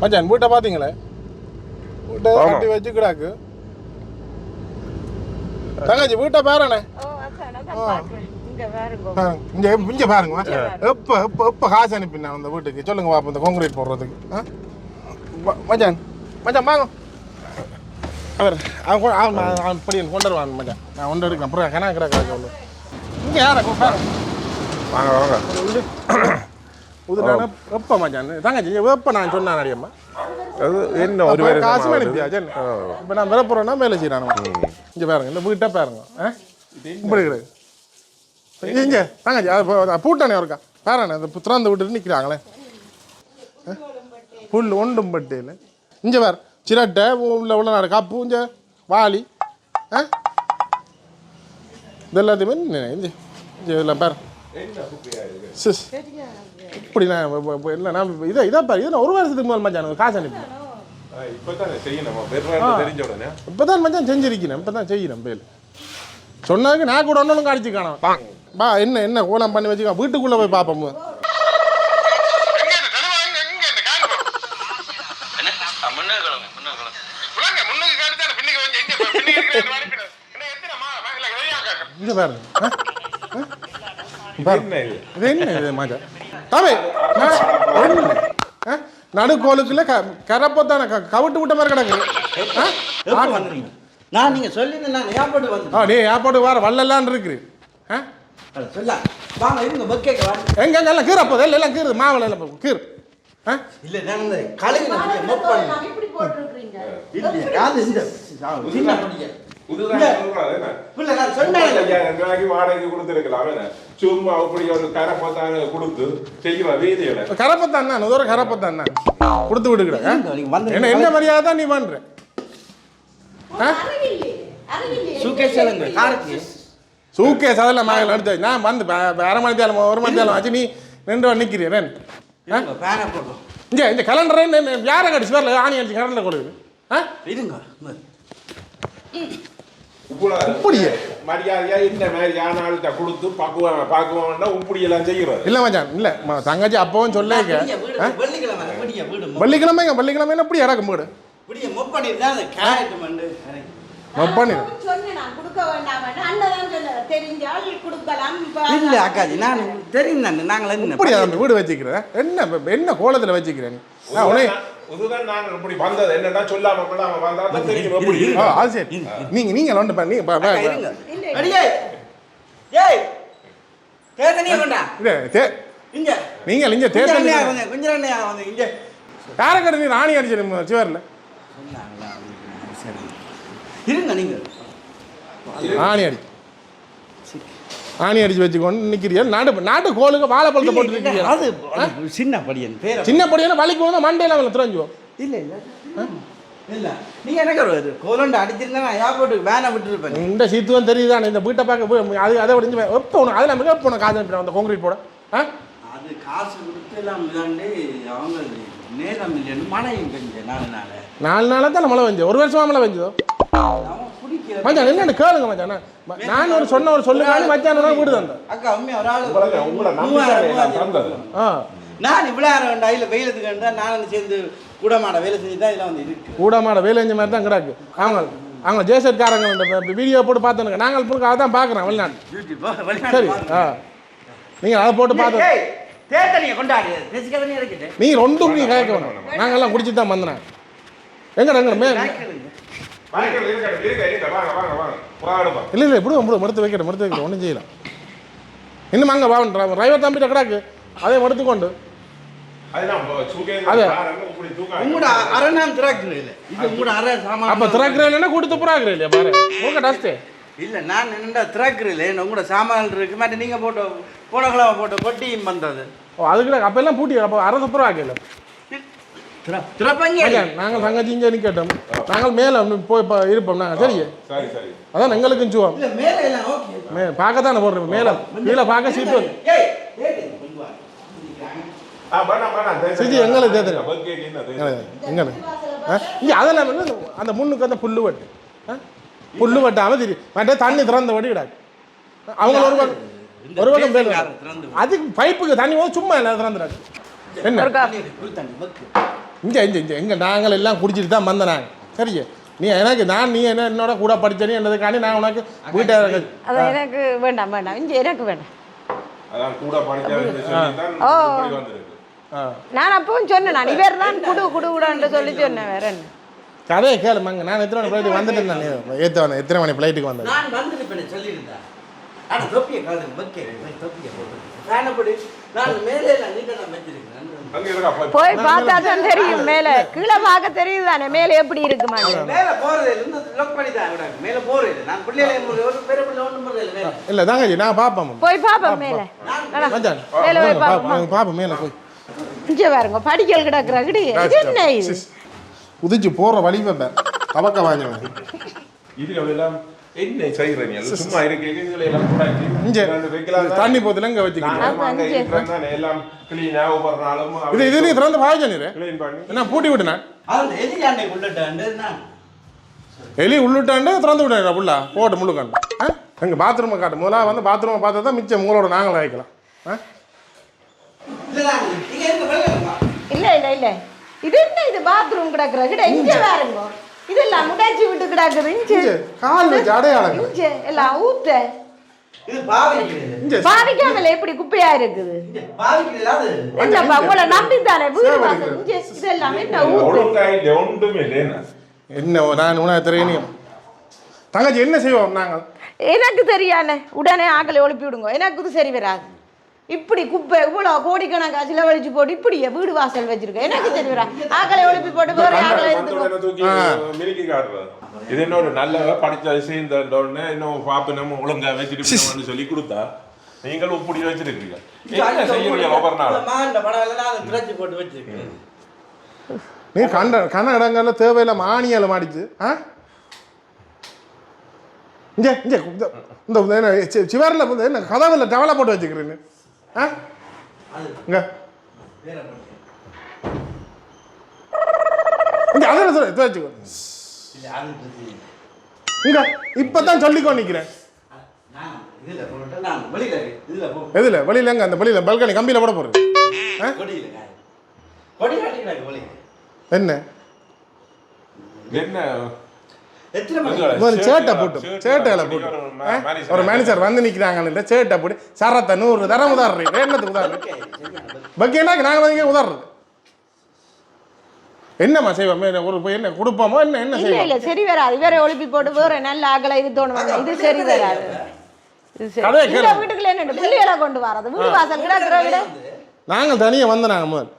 மச்சான் வீட்டை பார்த்தீங்களே வீட்டை. கட்டி வச்சு கிடாக்கு. தங்கச்சி வீட்டை பாருண்ணே. இங்க பாருங்க. இங்கே பாருங்க. எப்போ எப்போ எப்போ காசு அனுப்பினேன் அந்த வீட்டுக்கு? சொல்லுங்க பாப்போம் இந்த கான்கிரீட் போடுறதுக்கு. மச்சான் மச்சான் வாங்க. அவர் அவன் அவன் அவன் அவன் படி கொண்டு வருவான் மச்சான். நான் கொண்டு எடுக்கிறேன். அப்புறம் கணக்கு கிடக்கு ஒன்று இங்கே யாரை வாங்க வாங்க. உதுனான எப்போ மச்சான் தங்கச்சி எப்போ நான் சொன்னேன் அடியம்மா அது என்ன ஒரு வருஷமா காசு ஆகுது? அனுப்பியாச்சு ஆ. இப்போ நான் வில போகிறேன்னா வேலை செய்யறானு இங்கே பாருங்க இந்த வீட்டை பாருங்க. இப்படி கிடையாது இங்கே தங்கச்சி அது பூட்டானே இருக்கா பாருண்ணே இந்த திறந்து விட்டுட்டு நிற்கிறாங்களே புல் ஒன்றும் பட்டியில். இங்கே பாரு சிரட்டை உள்ள உள்ள நாடு கப்பு இங்கே வாளி. ஆ? இது எல்லாத்தையுமே இங்கே இங்கே இதெல்லாம் பாரு. சிஸ். இப்படி நான் இப்ப- இப்ப இல்லை நான் இதை இதை பாரு இதை நான் ஒரு வருஷத்துக்கு முதல் மச்சான் காசு அனுப்பி. இப்போ தான் மச்சான் செஞ்சிருக்கிறேன் இப்போ தான் செய்யணும் பேல். சொன்னதுக்கு நான் கூட ஒன்றும் காடிச்சு காணோம். பா. என்ன என்ன கோலம் பண்ணி வச்சுக்கோ வீட்டுக்குள்ளே போய் பார்ப்போம். இங்கே பாருங்க? பாரு. என்ன இது? இது என்ன இது மச்சான் தம்பி நான் ஒண்ணு. ஆ? நடுக்கோலுக்குள்ள க கரப்பத்தான க கவிட்டு விட்ட மாதிரி கிடக்கு நான் நீங்க சொல்லிட்டு நான் ஏர்போர்ட் வந்து ஆ டே ஏப்பாடு வார வள்ளலான்னு இருக்குது ஆ சொல்ல வாங்க இருங்க பக்கேக்கு வாங்க எங்க எங்க எல்லாம் கீரை போகுது எல்லாம் எல்லாம் கீறு மாவுல எல்லாம் கீறு ஆ இல்ல நான் இந்த கழுகு மொப் இப்படி போட்டிருக்கீங்க இல்ல அது இந்த சும்மா அப்படி ஒரு கரை பத்தான கொடுத்து செய்வா வீதியில. கரப்பத்தான் தான் ஒரு கரப்பத்தான் தான் கொடுத்து விடுக்கிற என்ன என்ன மரியாதை? தான் நீ பண்ற. சூக்கேஸ் அதெல்லாம் மகள் எடுத்து நான் வந்து அரை மணி தேலம் ஒரு மணி தேலம் ஆச்சு நீ நின்று நிற்கிறேன் இங்கே இந்த கலண்டர் யாரை கடிச்சு வரல ஆணி அடிச்சு கலண்டர் கொடுக்குது ஆ. இப்படியே மரியாதையா இந்த மாதிரி ஆனாள்கிட்ட கொடுத்து பக்குவம் பாக்குவாங்கன்னா உப்படி எல்லாம் செய்யறது. இல்லை மச்சான் இல்லை. தங்கச்சி அப்பவும் வீடு வீடு மொப் வெள்ளிக்கிழமைங்க வெள்ளிக்கிழமை எப்படி இறக்கும் கொடுக்கலாம் இல்ல அக்காஜி நான் தெரியும் நாங்கள் இப்படி வீடு வச்சுக்கிறேன் என்ன என்ன கோலத்தில் வச்சுக்கிறேன் இதுதான் நாங்கள் இப்படி வந்தது. என்னன்னா சொல்லாம கொள்ளாம வந்தா? தெரியும் எப்படி ஆ அது சரி. நீங்கள் நீங்கள் ஒன்று பண்ணி ஏய். தேத்தனியே கொண்டா? இது தே இங்க. நீங்கள் இங்கே தேர்தல் கொஞ்சம் வந்து இங்க. யாரை கடை நீ ராணி அடிச்சிரு சிவரில்? சொன்னாங்களா? சரி. இருங்க நீங்க. ஆணி அடி. ஆணி அடிச்சு வச்சுக்கொண்டு நிற்கிறீங்க நாட்டு நாட்டு கோலுக்கு வாழைப்பழத்தை போட்டு அது சின்ன படியன் பேர சின்ன படியான வலிக்கு வந்து மண்டையில அவளை திரஞ்சுவோம் இல்ல இல்ல. இல்ல. நீங்க என்ன வருவாரு கோலண்டு அடிச்சிருந்தா நான் ஏர்போர்ட்டுக்கு வேனை விட்டுருப்பேன். இந்த சீத்துவம் தெரியுதானே இந்த வீட்டை பார்க்க அது அதை விடிஞ்சு எப்போ உனக்கு அதில் மிக எப்போ காசு அனுப்பிடுறேன் அந்த கான்கிரீட் போட. ஆ? அது காசு கொடுத்து எல்லாம் இதாண்டு அவங்க நேரம் இல்லைன்னு மழையும் பெஞ்ச நாலு நாள். நாலு நாளாக தான் மழை வெஞ்சு ஒரு வருஷமா மழை குடிக்கிற மச்சான் என்னன்னு கேளுங்க மச்சான் நான் ஒரு சொன்ன ஒரு சொல்லுங்க மச்சான் வீடு தந்தேன் அக்கா உண்மையா ஒரு ஆளு நான் இவ்வளோ நேரம் வேண்டாம் இல்லை வெயிலத்துக்கு வேண்டாம் நானும் சேர்ந்து கூடமாட வேலை செஞ்சு தான் இதெல்லாம் வந்து இருக்கு. கூடமாட வேலை செஞ்ச மாதிரி தான் கிடக்கு. அவங்க அவங்க ஜேசட்காரங்க இந்த வீடியோ போட்டு பார்த்துனுங்க. நாங்கள் அதை தான் பார்க்குறோம் வெளிநாட்டு சரி ஆ. நீங்கள் அதை போட்டு பார்த்து தேத்தனியை கொண்டாடு. நீங்கள் ரெண்டும் நீ கேட்க வேணும் நாங்கள்லாம் குடிச்சு தான் வந்தேன். எங்கடா எங்கட மே இல்லை இல்லை இப்படி இப்படி மடுத்து வைக்கிறேன் மடுத்து வைக்கிறேன் ஒன்றும் செய்யலாம் இன்னும் அங்கே வா டிரைவர் தம்பிட்ட கிடக்கு அதை மடுத்துக்கொண்டு அரை திராக்குறேன் அரை அப்போ இல்லைன்னா கொடுத்து புறாக்கிறேன் இல்லையா பாரு உங்க டஸ்ட்டு இல்லை நான் என்னடா திராக்குறேன் இல்லை உங்களோட சாமான் இருக்கு மாட்டேன் நீங்கள் போட்ட போன கிழமை போட்ட பொட்டியும் வந்தது ஓ அதுக்கு அப்போ எல்லாம் பூட்டி அப்போ அரசு புறாக்கல திறப்பங்க நாங்கள் தங்கச்சி இங்கே நிற்கட்டும் நாங்கள் மேலே போய் இப்போ இருப்போம். நாங்கள் சரி சரி சரி. அதான் எங்களுக்கும் சுவம் இல்லை மேலே எல்லாம் ஓகே. மே பார்க்க தானே போடுறோம். மேலே கீழே பார்க்க சீட்டு சிஜி, எங்களுக்கு தேத்துங்க. பர்த்டேக்கு என்ன தேத்துங்க? எங்கே இங்கே அதெல்லாம் வந்து அந்த முன்னுக்கு வந்து புல்லு வெட்டு. ஆ? புல்லு வெட்டாமல் திரி மற்ற தண்ணி திறந்த வடி விடாது அவங்க ஒரு பக்கம் ஒரு பக்கம் பேர் அதுக்கு பைப்புக்கு தண்ணி போது சும்மா இல்லை திறந்துடாது. என்ன? இங்கே இங்கே இங்கே எங்கே நாங்கள் எல்லாம் குடிச்சிட்டு தான் வந்தோம் நாங்கள் சரியா நீ எனக்கு நான் நீ என்ன என்னோட கூட நீ என்னதுக்காண்டி நான் உனக்கு வீட்டை அது எனக்கு வேண்டாம் வேண்டாம். இங்கே எனக்கு வேண்டாம். நான் அப்பவும் சொன்னேன் நான் இவர் தான் குடு குடு குடான்னு சொல்லி சொன்னேன் வேற என்ன. கதையை கேளுமாங்க நான் எத்தனை மணி ஃப்ளைட்டுக்கு வந்துட்டேன் நான். ஏற்ற வந்தேன் எத்தனை மணி ஃப்ளைட்டுக்கு வந்தேன் நான் வந்துருப்பேன் சொல்லியிருந்தேன் ஆனா தொப்பியை காது வைக்க தொப்பியை போட்டு ஃபேனை போடு. நான் மேலே நீட்டாக நான் வச்சிருக்கேன் போய் போய் பார்த்தா தான் தெரியும் மேலே. கீழே பார்க்க தெரியுது தானே மேலே எப்படி மேலே. இல்லை தாங்க நான் பார்ப்போம். போய் பார்ப்போம் மேலே. மேலே போய் பார்ப்போம்? பார்ப்போம் பார்ப்போம் மேலே போய். இங்கே பாருங்க படிக்கல் கிடக்குற கிடி. என்ன இது? உதிச்சு போகிற வழி பேர் தவக்க வாங்கினேன். இது எல்லாம்? என்ன செய்யற நீ? சும்மா இருக்க தண்ணி போத்துல இங்கே வச்சுக்கிறேன் நானும் அங்க இருக்கிறேன் தானே, எல்லாம் கிளீனா ஒவ்வொரு நாளும் இது இது நீ திறந்து பாய்ச்ச நீர். கிளீன் பண்ணி. என்ன பூட்டி விட்டுனேன் அது எதிரி அன்னை உள்ளட்டாண்டு நான் எலி உள்ளுட்டாண்டு திறந்து விட்டேன் புள்ளா. போட்டு முள்ளுக்காண்டு ஆ? எங்கள் பாத்ரூமை காட்டு. முதல்ல வந்து பாத்ரூமை பார்த்தா தான் மிச்சம் உங்களோட நாங்களும் வைக்கலாம் இல்லை இல்ல இல்ல இல்ல. இது என்ன இது பாத்ரூம் கிடக்குற? கிட இங்க பாருங்க இதெல்லாம் முடாச்சி விட்டு கிடக்குது கால் வச்சு அடையாளங்க இங்க எல்லாம் ஊத்த பாவிக்காமல எப்படி குப்பையா இருக்குது என்னப்பா உங்களை நம்பித்தானே வீடு இதெல்லாம் என்ன ஊத்து என்ன நான் உனக்கு தெரியும் தங்கச்சி என்ன செய்வோம் நாங்கள் எனக்கு தெரியானே உடனே ஆக்களை ஒழுப்பி விடுங்க எனக்கு இது சரி வராது இப்படி குப்பை இவ்வளோ கோடிக்கணக்கா செலவழிச்சு போட்டு இப்படியே வீடு வாசல் வச்சிருக்க. எனக்கு வரா ஆக்களை ஒழுப்பி போட்டு ஆக்களை காட்டுறது இது இன்னொரு நல்ல படிச்ச சேர்ந்தோடனே இன்னும் பாப்பு நம்ம ஒழுங்கா வச்சுட்டு சொல்லி கொடுத்தா நீங்கள் இப்படி வச்சிருக்கீங்க என்ன செய்யறீங்க ஒவ்வொரு நான் திரைச்சி போட்டு வச்சிருக்கேன் நீ கண்ட கண்ண இடங்கள்ல தேவையில்ல மானியால மாடிச்சு ஆ? இங்கே இங்கே இந்த இந்த என்ன சி- சிவரில் என்ன கதவில் டவலை போட்டு வச்சுக்கிறேன்னு. ஆ? இங்கே. இங்கே அதில் சொல்லு இது வச்சுக்கோ. இங்கே சொல்லிக்கோ நிற்கிறேன் நான் இதுல போட்டு நான் வெளியில இதுல போ. எதில்? வெளியில் எங்கே? அந்த வெளியில் பல்கனி கம்பியில் போட வெளியே என்ன? என்ன? சேட்டை போட்டு சேட்டையில போட்டு? ஒரு மேனேஜர் வந்து நிற்கிறாங்கன்னு சேட்டை போட்டு சரத்தை நூறு தரம் உதாரணம் என்னத்துக்கு உதாரணம் பக்கியனாக்கு நாங்கள் வந்து உதாரணது என்னம்மா செய்வோம்? என்ன ஒரு போய் என்ன கொடுப்போமோ என்ன என்ன இல்ல செய்வோம்? இல்ல சரி வராது. வேற ஒழுப்பி போட்டு வேற நல்ல ஆக்களை இது தோணும் இது சரி வராது. வீட்டுக்குள்ள கொண்டு வரது. வீடு வாசல் கிடக்குற விட. நாங்கள் தனியாக வந்தோம் நாங்கள் முதல்.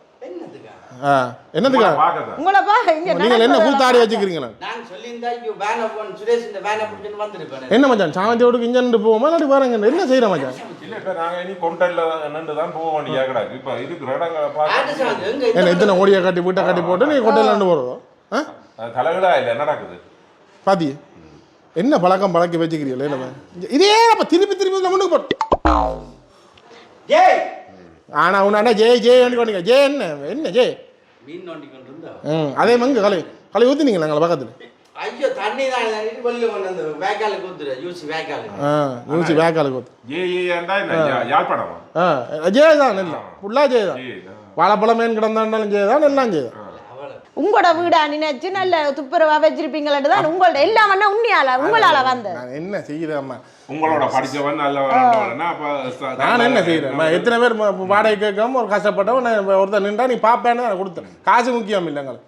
பார்க்கதான் உங்களை பா இங்க நீங்கள் என்ன கூத்தாடி வச்சுக்கிறீங்களா? நான் சொல்லியிருந்தா ஐயோ வேனை போன் சுரேஷ் இந்த வேனை பிடிச்சின்னு வந்திருப்பேன் என்ன மச்சான்? சாமந்தியோடு இஞ்சன்ட்டு போவோமா? இல்லாட்டி பாருங்க என்ன செய்கிறோம் மச்சான்? இல்ல இப்ப நாங்க இனி கொண்டல்ல நின்று தான் போக வேண்டிய கிடக்கு இப்ப இருக்கிற இடங்களை ஆட்டு பார்த்து சாந்து எங்க என்ன இத்தனை ஓடியை கட்டி வீட்டை கட்டி போட்டு நீ கொட்டையிலாண்டு போகிறதோ ஆ? அது தலைவிடா இல்ல நடக்குது? பாத்தி என்ன பழக்கம் பழக்கி வச்சுக்கிறீங்களே நம்ம? இதே நம்ம திருப்பி திருப்பி நம்ம முன்னுக்கு போட்டு. ஜெய்! ஆனால் உன்னாண்டா ஜெய் ஜெய் ஜெய் என்ன என்ன ஜெய்? மீன் நோண்டி கொண்டு அதே மங்கு கலை கலை ஊற்றினீங்களா எங்களை பக்கத்தில்? ஐயோ தண்ணி தான் தண்ணிட்டு வெளில கொண்டு வந்து வேக்காலுக்கு ஊத்துற யூசி வேக்காலுக்கு. ஆ யூசி வேக்காலுக்கு ஏ ஏண்டா யாழ்ப்பாணமா? ஆ ஜெய் தான் எல்லாம் ஃபுல்லாக ஜெய் தான். வாழைப்பழம் மீன் கிடந்தாண்டாலும் ஜெய் தான் எல்லாம் ஜெய் தான் உங்களோட வீடா நினைச்சு நல்ல துப்புரவா வச்சிருப்பீங்களே தான் உங்களோட எல்லாம் வேணா உண்மையால உங்களால வந்த நான் என்ன செய்கிறேம்மா உங்களோட படிச்சவன் ச- நான் என்ன செய்கிறேன் எத்தனை பேர் வாடகை கேட்காம ஒரு கஷ்டப்பட்டவன் நான் ஒருத்தர் நின்றா நீ பார்ப்பேன்னு நான் கொடுத்தேன். காசு முக்கியம் இல்லை எங்களுக்கு.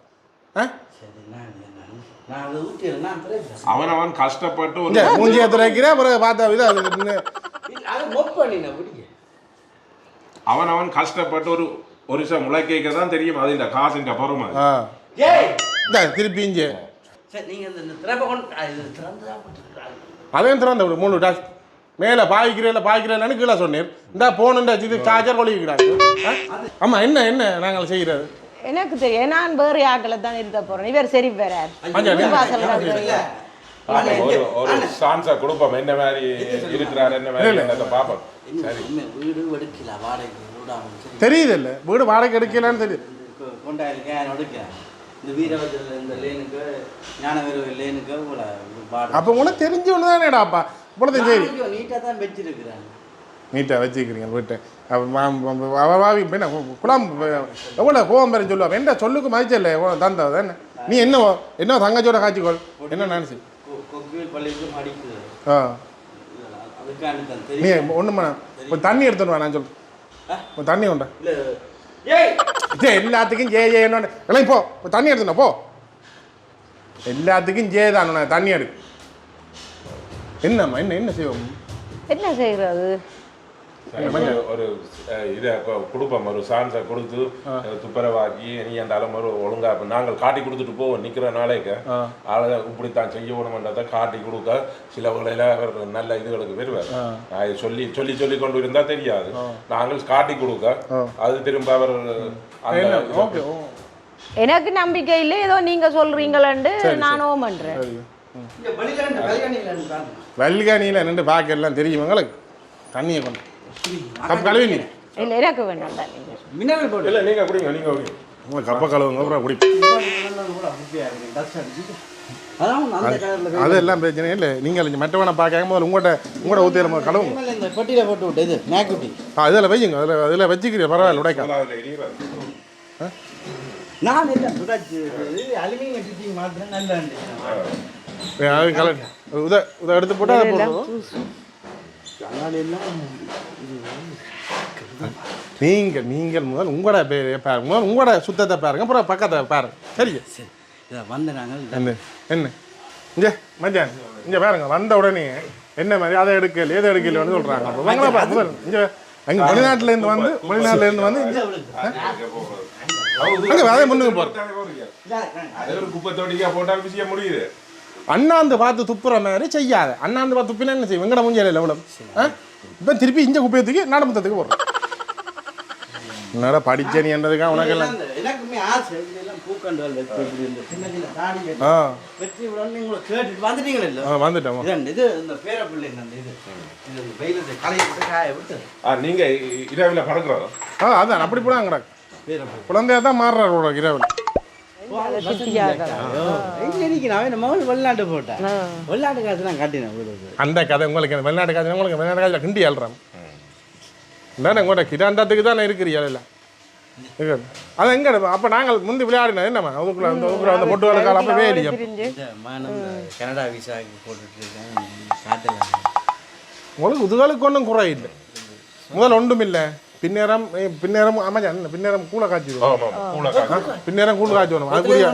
ஆ? சரி நான் நான் நான் அதை ஊற்றிடுறேன் நான் திரைப்பேன் அவன் அவன் கஷ்டப்பட்டு மூஞ்சியை துறைக்கிறேன் அப்புறம் பார்த்தா இது அவன் அவன் கஷ்டப்பட்டு ஒரு ஒரு விஷயம் முளைக்க தான் தெரியும். அது இந்த காசுன்ற பொறுமை. ஆ ஜெய் இந்த திருப்பி இங்கே. சரி நீங்க இந்த இந்த திரைப்பை கொண்டு ஆ, இது திறந்து தான் போட்டுருக்காங்க அதையும் திறந்த விடு மூணு டாஸ் மேலே பாய்க்கிறேன் பாய்க்கிறேன்னு கீழே சொன்னீர். இந்த போனுண்டா இது சார்ஜர் கொலிக்கிறாங்க ஆமா என்ன என்ன நாங்கள் செய்கிறது? எனக்கு தெரியும் நான் வேறு ஆக்களை தான் இருக்க போறேன். இவர் சரி ஆமா, ஒரு ஒரு சான்ஸா கொடுப்போம். என்ன மாதிரி இருக்கிறார் என்ன மாதிரி பார்ப்போம். சரி. வீடு எடுக்கல சரி தெரியுது இல்லை? வீடு வாடகை எடுக்கலான்னு தெரியுது. இந்த வீரவத்தில் இந்த லேனுக்கு ஞானவீர லேனுக்கு இவ்வளோ பாடு. அப்போ உனக்கு தெரிஞ்சு ஒன்று தானேடாப்பா இவ்வளோத்தையும் சரி. நீட்டாக தான் வச்சிருக்கிறேன் நீட்டாக வச்சுக்கிறீங்க வீட்டை. வாவி என்ன குலாம் எவ்வளோ கோவம் பெரும் சொல்லுவா? என்ன சொல்லுக்கு மதிச்சல தந்தவ என்ன நீ என்னவோ என்ன தங்கச்சோட காய்ச்சிக்கோள் என்ன நினச்சி ஆ. தான் நீ ஒன்றும் தண்ணி எடுத்துட்டு நான் சொல்கிறேன் தண்ணி உண்டா ஜே எல்லாத்துக்கும் ஜே ஜே என்ன இல்லை போ. ஒரு தண்ணி எடுத்துனா போ. எல்லாத்துக்கும் ஜே தான் தண்ணி எடு. என்னம்மா என்ன என்ன செய்வோம்? என்ன செய்கிறது ஒரு இதை கொடுப்போம். ஒரு சான்ஸை கொடுத்து துப்புரவாக்கி நீ என்றாலும் ஒரு ஒழுங்கா இப்ப நாங்கள் காட்டி கொடுத்துட்டு போவோம். நிக்கிற நாளைக்கு ஆளை இப்படித்தான் செய்ய வேணுமென்றதை காட்டி கொடுக்க சில வேளையில அவர் நல்ல இதுகளுக்கு வருவார். சொல்லி சொல்லி சொல்லி கொண்டு இருந்தா தெரியாது. நாங்கள் காட்டி கொடுக்க அது திரும்ப அவர் எனக்கு நம்பிக்கை இல்லை ஏதோ நீங்க சொல்றீங்களேன்னு நானும் பண்றேன். வல்கானியில் நின்று பார்க்க எல்லாம் தெரியும் உங்களுக்கு? தண்ணியை கொண்டு. கப் கழுவி இல்லை வேண்டாம் மினரல் போட்டு இல்ல குடிங்க நீங்க குடிங்க. உங்களுக்கு கப்ப கழுவுங்க அப்புறம் குடி. கூட அப்படியே இருக்கு டஸ்ட் அடிச்சு அதான் அந்த கலர்ல அதெல்லாம் பிரச்சனை இல்லை. நீங்கள் மற்றவனை பார்க்காம முதல்ல உங்கள்கிட்ட உங்களோட ஊற்றி கழுவுங்க. மேல இந்த பெட்டியில போட்டு விட்டு இது நாக்குட்டி ஆ இதில் வையுங்க அதில் அதில் வச்சுக்கிறீங்க பரவாயில்ல உடைக்க அதுல. நான் அலுமினியம் மாத்திரம் நல்லா இருந்துச்சு அது கலர். உத உத எடுத்து போட்டு அதை போடுவோம் நீங்கள் நீங்கள் முதல் உங்களோட பேர் பாருங்க. முதல் உங்களோட சுத்தத்தை பாருங்க. அப்புறம் பக்கத்தை பாருங்க. சரியா சரி. இதை வந்து நாங்கள் என்ன? என்ன? இங்கே மச்சான் இங்கே பாருங்க. வந்த உடனே என்ன மாதிரி அதை எடுக்கல எதை எடுக்கலன்னு சொல்கிறாங்க அப்போ இங்கே அங்கே வெளிநாட்டிலேருந்து வந்து வெளிநாட்டிலேருந்து வந்து இங்கே அங்கே அதே முன்னுக்கு போகிறோம் அது ஒரு குப்பை தொட்டிக்கா போட்டால் விஷயம் முடியுது. அண்ணாந்து பார்த்து துப்புற மாதிரி செய்யாத. அண்ணாந்து பார்த்து துப்பினா என்ன செய்யும்? வெங்கட மூஞ்சியில் எவ்வளோ ஆ? இப்போ திருப்பி இஞ்ச குப்பையை தூக்கி நாடமுத்தத்துக்கு போடுறோம். என்னடா படிச்ச நீ என்றதுக்காக உனக்கெல்லாம்? எனக்குமே ஆசை. இதெல்லாம் பூக்கண்டு வச்சு இப்படி இந்த சின்ன சின்ன தாடி ஆ. வச்சு விடணும் நீங்களை கேட்டுட்டு வந்துட்டீங்களா இல்லை? ஆ வந்துட்டோம் இதான் இது இந்த பேர பிள்ளை அந்த இது இது வெயிலத்தை களைய விட்டு காய விட்டு. ஆ நீங்க இரவுல படுக்கிறோம் ஆ அதான் அப்படி பேர பிள்ளை குழந்தையா தான் மாறுறாரு உனக்கு இரவில். வெளிநாட்டு போட்டேன். வெளிநாட்டு காசு நான் கட்டினேன் அந்த கதை உங்களுக்கு அந்த வெளிநாட்டு காசு உங்களுக்கு வெளிநாட்டு காசில் கிண்டி ஆள்றான் தானே உங்களோட கிடாண்டத்துக்கு தானே எல்லாம் இருக்குது. அது எங்க அப்போ நாங்கள் முந்தி விளையாடினோம் என்னம்மா அதுக்குள்ள அந்த அதுக்குள்ள அந்த பொட்டு வேலை காலம் மானம் இந்த கனடா விசாவுக்கு போட்டுட்டு இருக்கேன். உங்களுக்கு உதுகளுக்கு ஒன்றும் குறை இல்லை. முதல் ஒன்றும் இல்லை பின்னேரம் பின்னேரம் ஆமாம் பின்னேரம் கூழ கூட காசு பின்னேரம் கூழ் காய்ச்சி வேணும் அதுக்குரிய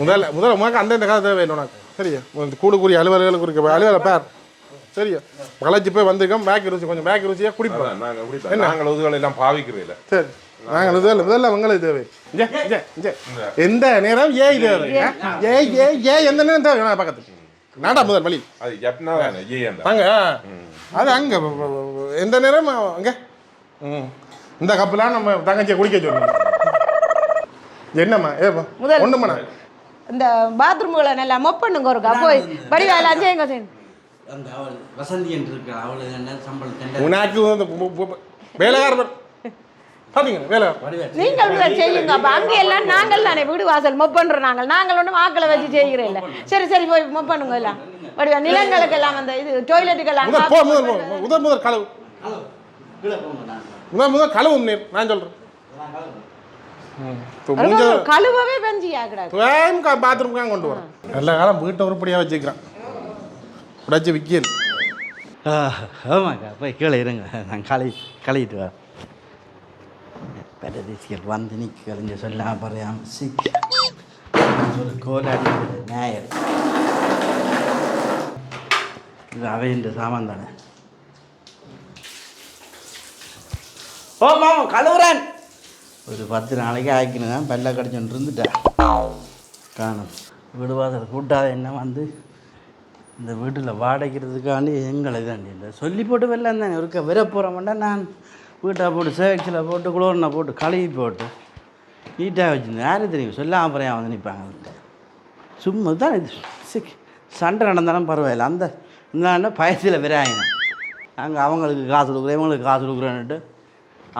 முதல்ல முதல்ல உனக்கு அந்த இந்த காசு தேவையில்லை உனக்கு. சரியா? கூடுக்குரிய அலுவலர்களுக்கு இருக்க அலுவலர் பேர். சரியா? களைச்சி போய் வந்துருக்கோம். பேக் ருசி கொஞ்சம் பேக் ருசியாக குடிப்போம். அதான் நாங்க குடிப்போம் நாங்கள் உதுகளை எல்லாம் பாவிக்கிறதில்ல. சரி. நாங்கள் முதல்ல முதல்ல உங்களுக்கு தேவை. எந்த நேரம்? ஏய் தேவை. ஏய் ஏய் ஏய் எந்த நேரம் தேவை? நான் பக்கத்து நாடா முதல் வழி. அது எப்பனா தானே ஏ அங்க அது அங்க எந்த நேரம்? அங்க ம். இந்த கப்பெல்லாம் நம்ம தங்கச்சியை குடிக்க சொல்லணும் என்னம்மா? ஏப்பா. முதல். ஒண்ணுமண்ணா இந்த பாத்ரூம்களை நல்லா மொப் பண்ணுங்க ஒருக்கா போய் வடிவேல அஞ்சே எங்க செய்யணும் அந்த அவள் வசந்தி என்று இருக்கிற அவள் என்ன சம்பளம் உனக்கு பு- வேலைக்காரர் பாத்தீங்க வேலை நீங்கள் முதல் செய்யுங்க. அப்ப அங்க எல்லாம் நாங்கள் தானே வீடு வாசல் மொப் பண்றோம் நாங்கள். நாங்கள் ஒன்றும் ஆக்களை வச்சு செய்கிறேன் இல்ல சரி சரி போய் மொப் பண்ணுங்க எல்லாம். வடிவா நிலங்களுக்கு எல்லாம் அந்த இது டொய்லெட்டுக்கெல்லாம் முதல் போ முதல். முதல் முதல் முதல் முதல் கழுவும் நீர் நான் சொல்றேன். கழுவவே பெஞ்சி ஆகிடாது துவையும் பாத்ரூம்க்காக கொண்டு வரேன். நல்ல காலம் வீட்டை உருப்படியாக வச்சுக்கிறான். உடைச்சி விற்கிது ஆமாக்கா போய் கீழே இருங்க. நான் களை களையிட்டு வரேன். பரதேசிகள் வந்து நிற்க கலைஞ்ச சொல்ல பறையாம சிக்க. ஒரு கோலாடி நாயர் இது அவையின் சாமான் தானே? ஓ மாமா கழுவுறேன். ஒரு பத்து நாளைக்கு ஆக்கினு தான் பல்ல கடிச்சுட்டு இருந்துட்டேன் காணும். விடுவாசல் கூட்டாத என்ன வந்து? இந்த வீட்டில் வாடகைக்கிறதுக்காண்டி எங்களை தாண்டி இந்த சொல்லி போட்டு வெள்ளம் தானே. இருக்க விர போகிறோம்னா நான் வீட்டை போட்டு சேவக்ஸில் போட்டு குளோரில் போட்டு கழுவி போட்டு நீட்டாக வச்சுருந்தேன். யாரும் தெரியும்? சொல்லாம அப்புறம் வந்து நிற்பாங்க சும்மா தான் இது. சிக். சண்டை நடந்தாலும் பரவாயில்ல. அந்த இந்த பயத்தில் விராயினேன் நாங்கள் அவங்களுக்கு காசு கொடுக்குறோம் இவங்களுக்கு காசு கொடுக்குறேன்னுட்டு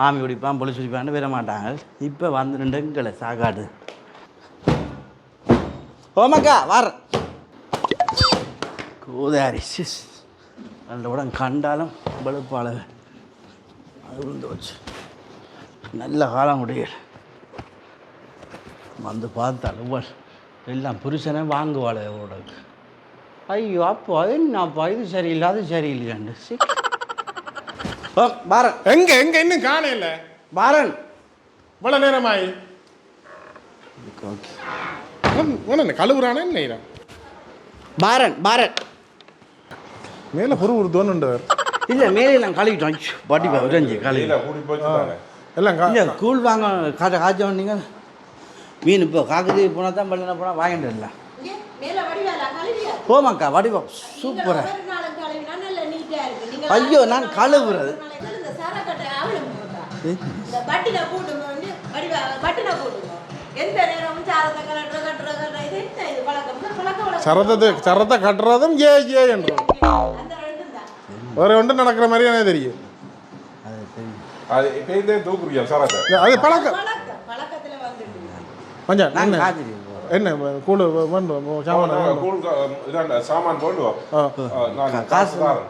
ஆமி குடிப்பான் பொலிச்சு குடிப்பான்னு விட மாட்டாங்க இப்போ வந்து ரெண்டு எங்களை சாக்காடு ஓமக்கா வர. கோதாரி சிஸ் நல்ல உடன் கண்டாலும் வெளுப்பாள அது விழுந்து வச்சு நல்ல காலம் முடியல வந்து பார்த்தாலும் இவள் எல்லாம் புருஷனே வாங்குவாள் உடக்கு ஐயோ அப்போ அது என்னப்பா இது சரியில்லை அது சரியில்லையாண்டு சி ஓ பாரன். எங்க எங்க இன்னும் காணையில பாரன். இவ்வளவு நேரமாயி. ஓகே. கழுவுறானே பாரன் பாரன். மேல பொறு ஒரு தோணுண்டு இல்லை மேலே நான் கழுவிட்டோம் பாட்டி பா விரஞ்சி கழுவி எல்லாம் கா- இல்லை கூழ் வாங்க காட்ட காய்ச்ச நீங்கள் மீன் இப்போ காக்குது போனால் தான் பள்ளினா போனால் வாங்கிட்டு கழுவியா? போமாக்கா வடிவம். சூப்பராக ஐயோ நான் கழுவுறது. ஆவலம் போட்டா நேரமும் சாரத்தை கட்டுறதும் ஏ ரெண்டும் தான் வேற ஒன்று நடக்கிற மாதிரி எனக்கு தெரியும். அது தெரியும். அது இப்போ இதே தூக்குறியா சரத்தை அது பழக்கம். நான் என்ன? என்ன கூழு சாமான தரேன்.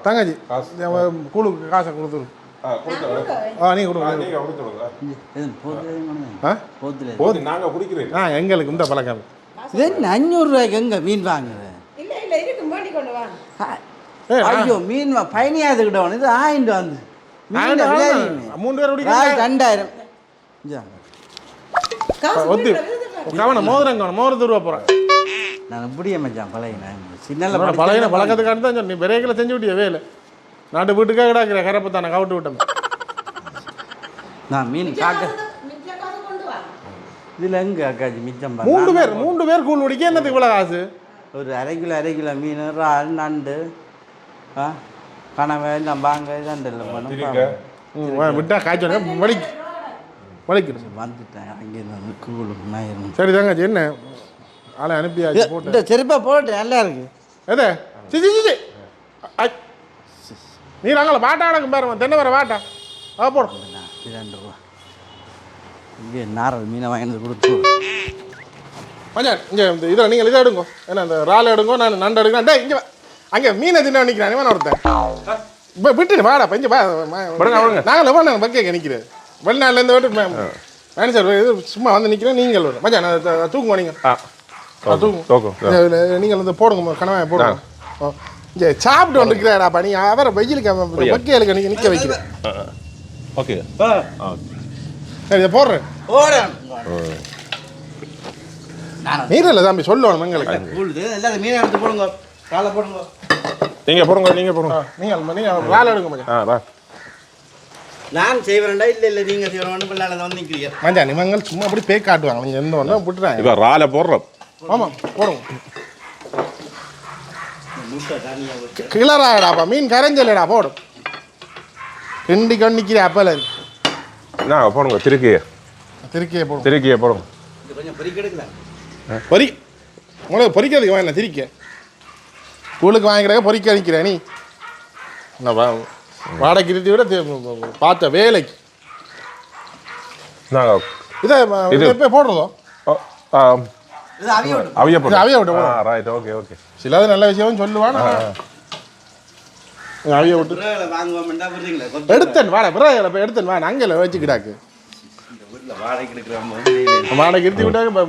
தங்கச்சி காசு. கூழுக்கு காசை கொடுத்துரு எங்களுக்கு இந்த பழக்கம். இது அஞ்சூறுரூவாய்க்கு எங்கே மீன் வாங்குறது இல்ல இல்ல இருக்கு மாட்டி கொண்டு வாங்க ஏய், ஐயோ மீன் வா- பயணியாதுக்கிட்ட இது ஆயிண்டு வந்து. மூணு பேர் ரெண்டாயிரம். ஒத்தி. கவனம் மோதிரம் கவனம் மோதிரத்து ரூபா போகிறேன் நான் இப்படியே மச்சான் பழைய சின்ன பழகின பழக்கத்துக்காண்டி தான் சொன்னேன். நீ விரைகளை செஞ்சு விட்டிய வேலை? நாட்டு வீட்டுக்காக கிடாக்கிற கரப்பை தானே கவிட்டு விட்டேன் நான் மீன் காக்க மிச்ச காசு கொண்டு வா. இதில் எங்கே அக்காச்சி மிச்சம். மூன்று நான் பேர் மூன்று பேர் கூழ் குடிக்க என்னத்துக்கு இவ்வளோ காசு? ஒரு அரை கிலோ அரை கிலோ மீன் இறால் நண்டு ஆ? கனவை இதாண்டு எல்லாம் திருக்க. பண்ணும் விட்டா காய்ச்சல் வலி வலிக்கிடும். வந்துட்டேன். அங்கேருந்து வந்து கூழு சரி தங்கச்சி என்ன? ஆளை அனுப்பியாச்சு போட்டு இந்த செருப்பா போட்டு நல்லா இருக்கு. எது? C C C, C. I. நீ நாங்கள வாட்டாடக்கு பாரு தென்னை வர வாட்டா ஆ போடும் இரண்டு ரூபா இங்கே நாரல் மீனை வாங்கி வந்து கொடுத்து. மச்சான் இங்கே இந்த இதில் நீங்கள் இதை எடுங்கோ. ஏன்னா இந்த இறால் எடுங்கோ நான் நண்டு எடுக்கிறேன். டேய் இங்கே அங்கே மீனை தின்ன நிற்கிறேன் இவன் ஒருத்தன். இப்போ விட்டுடு வாடா விடுங்க, விடுங்க. நாங்கள் எவ்வளோ நேரம் பக்கே நிற்கிறேன் வெளிநாட்டிலேருந்து விட்டு மேனேஜர் இது சும்மா வந்து நிற்கிறேன் நீங்கள். மச்சான் நான் த- தூக்குங்க நீங்கள் இதுல நீங்கள் வந்து போடுங்க கனவாய போடுங்க. சாப்பிட்டு வந்துருக்கிறாடாப்பா நீ அவரை வெயிலுக்கு அவன் பக்கையிலுக்கு நீங்கள் நிற்க வைக்கிறேன். ஓகே. சரி இதை போடுறேன். நீரில் தம்பி சொல்லணும் எங்களுக்கு. மீனை எடுத்து போடுங்க. காலை போடுங்க. நீங்க போடுங்க நீங்க போடுங்க. நீங்கள் நீங்கள் வேலை எடுங்க மச்சான். ஆ வா. நான் செய்வேன்டா. இல்லை இல்லை நீங்கள் செய்வேன் பிள்ளைல வந்து நிற்கிறீங்க மச்சான் இவங்க சும்மா அப்படி பேய் காட்டுவாங்க நீங்கள் எந்த ஒன்றும் விட்டுறாங்க இப்போ ரால போடுறோம். ஆமாம் போடுங்க. கிளறாடா மீன் கரைஞ்சலடா போடும் கிண்டி கண்ணிக்கிற அப்பல நான் போடுங்க திருக்கிய திருக்கியே போடும் திருக்கிய எடுக்கலாம் பொறி உங்களுக்கு பொறிக்கிறதுக்கு வேணாம் திரிக்க கூழுக்கு வாங்கிக்கிறக்க பொறிக்க நிற்கிறேன் நீ வா- வாடகை இருத்தி விட பார்த்த வேலைக்கு நாங்கள் இதை இது. இதை போய் போடுறதோ அவிய அவிய விட்டு. ரைட் ஓகே ஓகே சிலது நல்ல விஷயம் சொல்லுவான். அவிய விட்டு. எடுத்தன் வாடா பிறகு எடுத்தன் வா வாடகைக்கு எடுக்கிறோம் வாடகை இருத்தி விட்டாங்க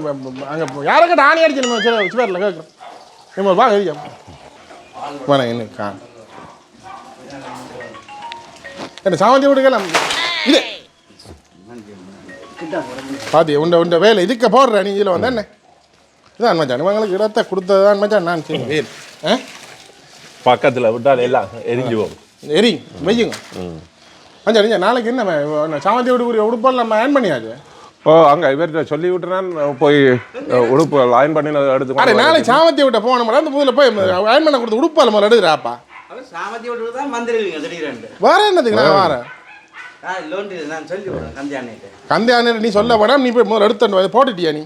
அங்கே யாருக்கு ஆணி அடிச்சு நம்ம சிவரில் கேட்குறோம் நம்ம வா கறியா வேணாம் என்ன கா என்ன சாமந்தி விட்டுக்கலாம் இது. பாத்தி உண்ட உண்ட வேலை. இதுக்க போடுற நீ இதில் வந்து என்ன? இதான் மச்சான் இவங்களுக்கு இடத்தை கொடுத்தது தான் மச்சான் நான் சரி வேல் ஆ? பக்கத்தில் விட்டால் எல்லாம் எரிஞ்சு போகும். எரி வெய்யுங்க. மச்சான் நீங்க நாளைக்கு என்ன சாமந்தி விடுக்குரிய உடுப்பால் நம்ம ஆன் பண்ணியாச்சு? ஓ அங்கே இவர்கிட்ட சொல்லி விட்டுறேன் போய் உடுப்பு லைன் பண்ணி எடுத்து கொண்டு நாளைக்கு சாமந்தி விட்ட போனோம்டா அந்த புதுல போய் ஆன் பண்ண கொடுத்து உடுப்பால் முதல்ல எடுக்கிறாப்பா? சாமத்தி வேற விடுறேன் கந்தியானிட்டு கந்தியானு நீ சொல்ல வேணாம் நீ போய் முதல்ல. இதை போட்டுட்டியா நீ?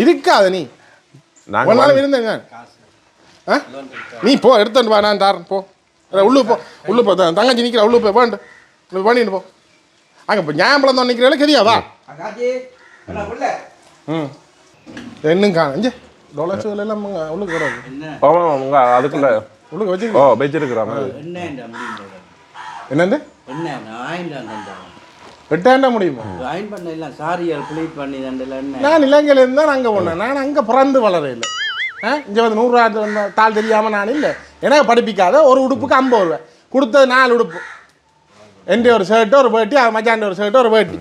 இருக்காத நீ. ஒரு நாங்கள் நாள் இருந்தேங்க ஆ? நீ போ எடுத்துட்டு வா நான் தாரேன் போ. உள்ளு போ உள்ளு போ தங்கச்சி நிற்கிற உள்ளு போய் வேண்டு. உள்ளு பண்ணிட்டு போ. அங்கே இப்போ ஞாபகம் தான் நிற்கிறேன் தெரியாதா? ம். இன்னும் காணும்? இங்கே டொலர்ஸுகள் எல்லாம் உள்ளுக்கு கிடக்கு என்ன? ஆமா உங்க அதுக்குள்ள. உள்ளுக்கு ஓ வச்சுருக்கோம் வச்சிருக்கிற மாதிரி என்ன இந்த முடியும்? ஆயின் பண்ண இல்லை சாரியால் ப்ளீட் பண்ணி நான் இலங்கையிலேருந்து தான் அங்கே போனேன். நான் அங்கே பிறந்து வளர இல்லை. ஆ? இங்கே வந்து நூறுரூவா தாள் தெரியாமல் நான் இல்லை. எனக்கு படிப்பிக்காத ஒரு உடுப்புக்கு ஐம்பது ரூபா கொடுத்தது நாலு உடுப்பு. எந்த ஒரு ஷர்ட்டு ஒரு வேட்டி அவன் மச்சாண்ட ஒரு ஷர்ட்டு ஒரு வேட்டி.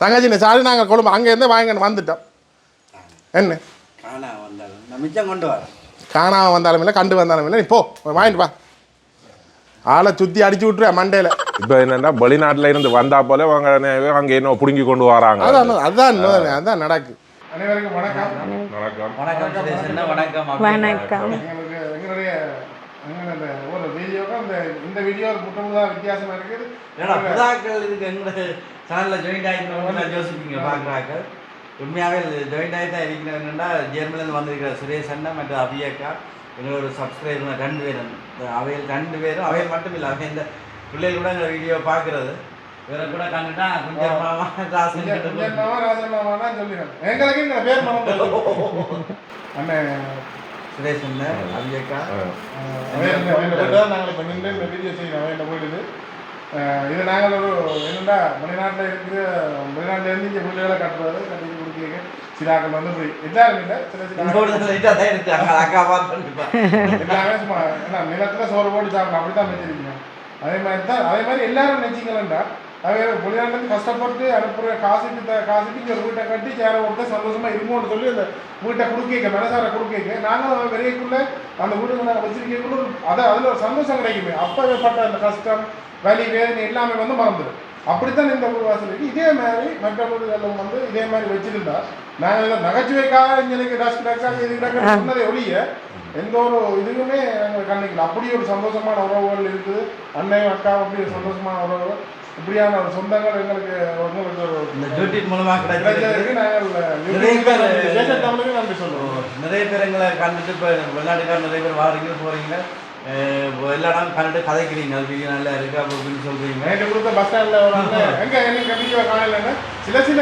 தங்கச்சி சாரி நாங்கள் கொழும்பு. அங்கேருந்து வாங்கிட்டு வந்துட்டோம். என்ன? காணா வந்தாலும். நான் மிச்சம் கொண்டு வரேன். காணாம வந்தாலும் இல்லை கண்டு வந்தாலும் இல்லை. நீ போ போய் வாங்கிட்டு வா. ஆளை சுற்றி அடிச்சு விட்ருவேன் மண்டையில். இப்போ என்னன்னா வெளிநாட்டுல இருந்து வந்தா போல அவங்க அங்க என்ன புடுங்கி கொண்டு வராங்க. அதான் அதான் அதான் நடக்கு. அனைவருக்கும் வணக்கம். வணக்கம். வணக்கம் வணக்கம் எங்களுடைய ஒரு வீடியோக்கும் இந்த இந்த வீடியோ முற்றமுதான் வித்தியாசமா இருக்குது. ஏன்னா புதாக்கள் இதுக்கு எங்களோட சேனலில் ஜாயின் ஆகிக்கிறவங்க யோசிப்பீங்க உண்மையாகவே ஜாயின் ஆகி தான் இருக்கிறேன்னா ஜெர்மனிலேருந்து வந்திருக்கிற சுரேஷ் அண்ணா மற்றும் அபியக்கா. எங்களோட சப்ஸ்கிரைபர் ரெண்டு பேரும். இந்த அவையில் ரெண்டு பேரும் அவையில் மட்டும் இல்லை அவை இந்த பிள்ளைகள் கூட எங்கள் வீடியோ பார்க்குறது. இவரை கூட கண்டுட்டா கொஞ்சம் மாமா ராசன் கிட்ட போய் குஞ்சம்மாவா, ராஜம்மாவானா சொல்லிடுறேன். எங்களுக்கு இந்த பேர் மறந்து அண்ணன் சுரேஷ் அண்ணா அபியக்கா அஹ், அவன் இந்த- அவன் இந்த வீட்டுல நாங்கள் இப்போ நின்று இந்த வீடியோ செய்யணும் அஹ், இது நாங்கள் ஒரு என்னடா வெளிநாட்டில் இருக்கிற வெளிநாட்டில் இருந்து இங்கே பிள்ளைகளை கட்டுறது கட்டிட்டு கொடுக்க சிலாக்கள் வந்து இப்படி எல்லாரும் இல்லை சில எல்லாமே சும்மா என்ன நிலத்துல சோறு போட்டு சாப்பிடலாம் அப்படி தான் வச்சிருக்கீங்க அதே மாதிரி தான் அதே மாதிரி எல்லாரும் நினைச்சிங்களா அவை வெளிநாட்டுலேருந்து கஷ்டப்பட்டு அனுப்புகிற காசுக்கு காசுக்கு இங்கே ஒரு வீட்டை கட்டி சேர கொடுத்து சந்தோஷமா இருங்கன்னு சொல்லி அந்த வீட்டை கொடுக்க மனசார கொடுக்க நாங்களும் விரைக்குள்ள அந்த வீடு நாங்கள் வச்சிருக்கக்குள்ள அதை அதில் ஒரு சந்தோஷம் கிடைக்குமே. அப்பப்பட்ட அந்த கஷ்டம் வலி வேதனை எல்லாமே வந்து மறந்துடும். அப்படித்தான் இந்த ஊர் வாசல் இருக்கு. இதே மாதிரி மற்ற ஊர்களும் வந்து இதே மாதிரி வச்சிருந்தா நாங்கள் இதை நகைச்சுவைக்காக இங்கே டஸ்ட் டக்ஸாக இது கிடக்கு சொன்னதை ஒழிய எந்த ஒரு இதுவுமே நாங்கள் கண்ணிக்கல அப்படி ஒரு சந்தோஷமான உறவுகள் இருக்குது. அண்ணன் அக்கா அப்படி ஒரு சந்தோஷமான உறவுகள் இப்படியான ஒரு சொந்தங்கள் எங்களுக்கு உங்களுக்கு ஒரு மூலமாக நாங்கள் நிறைய பேர் நன்றி சொல்லுவோம் நிறைய பேர் எங்களை கண்டுட்டு இப்போ வெளிநாட்டுக்கார நிறைய பேர் வாரீங்க போகிறீங்க எல்லா இடம் கண்டுட்டு கதைக்கிறீங்க. அது வீடியோ நல்லா இருக்கு அப்படி அப்படின்னு சொல்கிறீங்க நேற்று கொடுத்த பஸ் ஸ்டாண்டில் அண்ணன் எங்க எனக்கு வீடியோ காணலைன்னு சில சில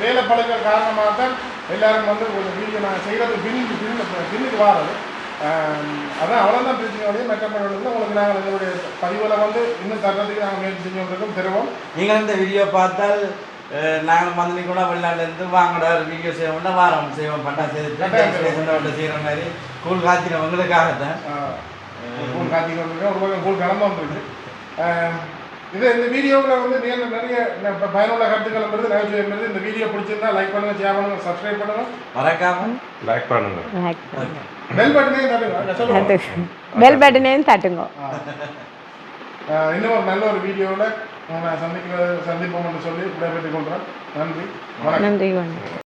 வேலை பழக்கம் காரணமாக தான் எல்லாரும் வந்து ஒரு வீடியோ நான் செய்கிறது பின்னு பின்னு பின்னுக்கு வாரது. அதான் அவ்வளோதான் பிரச்சனை வழியே மெட்டப்பட உங்களுக்கு நாங்கள் எங்களுடைய பதிவில் வந்து இன்னும் தர்றதுக்கு நாங்கள் முயற்சி செஞ்சுருக்கோம் தருவோம் நீங்கள் இந்த வீடியோ பார்த்தால் நாங்கள் மந்திரி கூட வெளிநாட்டிலேருந்து வாங்கடா வீடியோ செய்வோம்னா வாரம் செய்வோம். செய்வோம். செய்துட்டு செய்கிற மாதிரி கூழ் காய்ச்சினவங்களுக்காகத்தான் கூழ் காட்சி கொண்டிருக்கோம் ஒரு பக்கம் கூழ் வந்துருக்கு ஆம், இது இந்த வீடியோவில் வந்து நிறைய நிறைய பயனுள்ள கருத்துக்கள் வருது நகைச்சுவை வருது இந்த வீடியோ பிடிச்சிருந்தா லைக் பண்ணுங்க ஷேர் பண்ணுங்க சப்ஸ்கிரைப் பண்ணுங்க. மறக்காம லைக் பண்ணுங்க. பெல் பட்டனையும் தட்டுங்க. பெல் பட்டனையும் தட்டுங்க. இன்னும் ஒரு நல்ல ஒரு வீடியோவில் நான் சந்திக்கிற சந்திப்போம் என்று சொல்லி விடைபெற்றுக் கொள்கிறேன். நன்றி. நன்றி வணக்கம்.